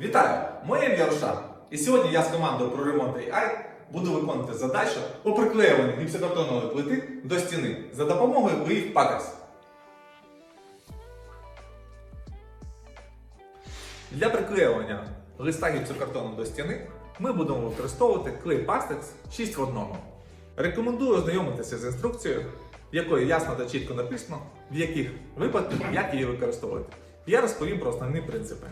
Вітаю! Моє ім'я Рушан. І сьогодні я з командою про ремонт AI буду виконувати задачу по приклеюванню гіпсокартонової плити до стіни за допомогою клеїв Patex. Для приклеювання листа гіпсокартону до стіни ми будемо використовувати клей Pastex 6 в 1. Рекомендую ознайомитися з інструкцією, в якої ясно та чітко написано, в яких випадках як її використовувати. Я розповім про основні принципи.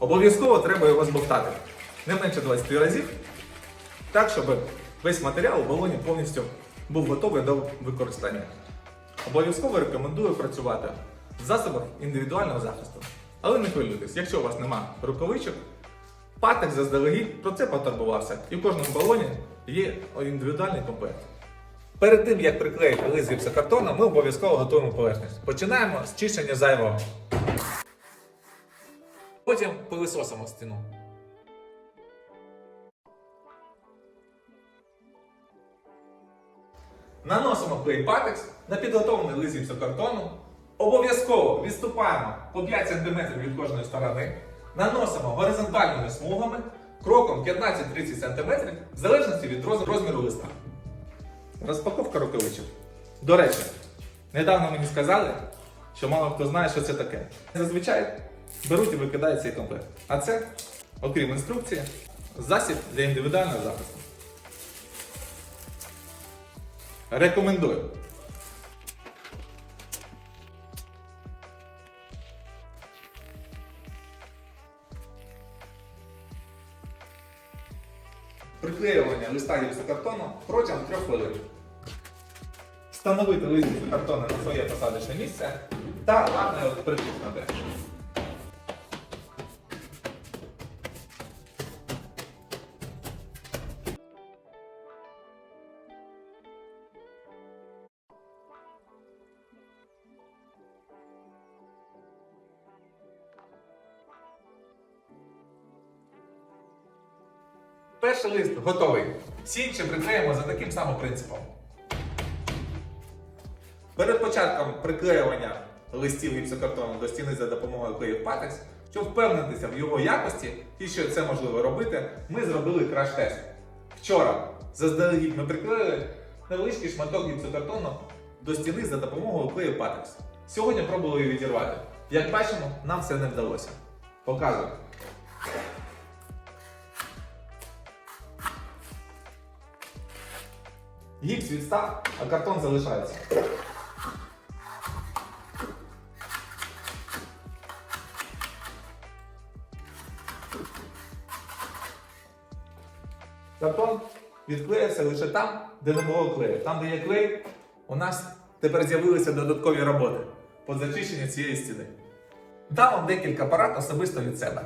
Обов'язково треба його збовтати не менше 20 разів, так, щоб весь матеріал у балоні повністю був готовий до використання. Обов'язково рекомендую працювати в засобах індивідуального захисту. Але не хвилюйтесь, якщо у вас нема рукавичок, патик заздалегідь про це потурбувався. І в кожному балоні є індивідуальний комплект. Перед тим, як приклеїти лист гіпсокартону, ми обов'язково готуємо поверхню. Починаємо з чищення зайвого. Потім пилисосимо стіну. Наносимо клей патекс на підготовлений лист гіпсокартону. Обов'язково відступаємо по 5 см від кожної сторони. Наносимо горизонтальними смугами кроком 15-30 см в залежності від розміру листа. Розпаковка рукавичок. До речі, недавно мені сказали, що мало хто знає, що це таке. Зазвичай беруть і викидають цей комплект. А це, окрім інструкції, засіб для індивідуального захисту. Рекомендую. Приклеювання листа гіпсокартону протягом 3 хвилин. Встановити лист гіпсокартону на своє посадочне місце та гарно його притиснути. Перший лист готовий. Всі інші приклеїмо за таким самим принципом. Перед початком приклеювання листів гіпсокартону до стіни за допомогою клеїв Patex, щоб впевнитися в його якості і що це можливо робити, ми зробили краш-тест. Вчора заздалегідь ми приклеїли невеличкий шматок гіпсокартону до стіни за допомогою клею Patex. Сьогодні пробували її відірвати. Як бачимо, нам це не вдалося. Показую. Гіпс відстав, а картон залишається. Картон відклеївся лише там, де не було клею. Там, де є клей, у нас тепер з'явилися додаткові роботи по зачищенню цієї стіни. Дам вам декілька порад особисто від себе.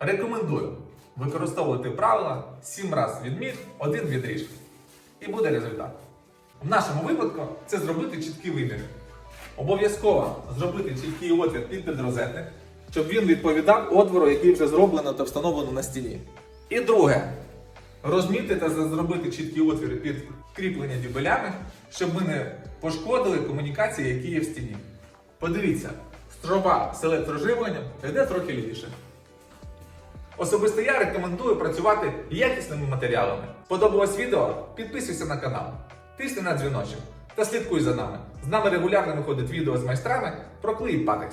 Рекомендую використовувати правила 7 разів відмір, один відріж. І буде результат. В нашому випадку це зробити чіткий вимір. Обов'язково зробити чіткий отвір під підрозетник, щоб він відповідав отвору, який вже зроблено та встановлено на стіні. І друге, розмітити та зробити чіткі отвіри під кріплення дюбелями, щоб ми не пошкодили комунікації, які є в стіні. Подивіться, строба з електроживленням йде трохи лівіше. Особисто я рекомендую працювати якісними матеріалами. Сподобалось відео? Підписуйся на канал, тисни на дзвіночок та слідкуй за нами. З нами регулярно виходить відео з майстрами про клей Patex.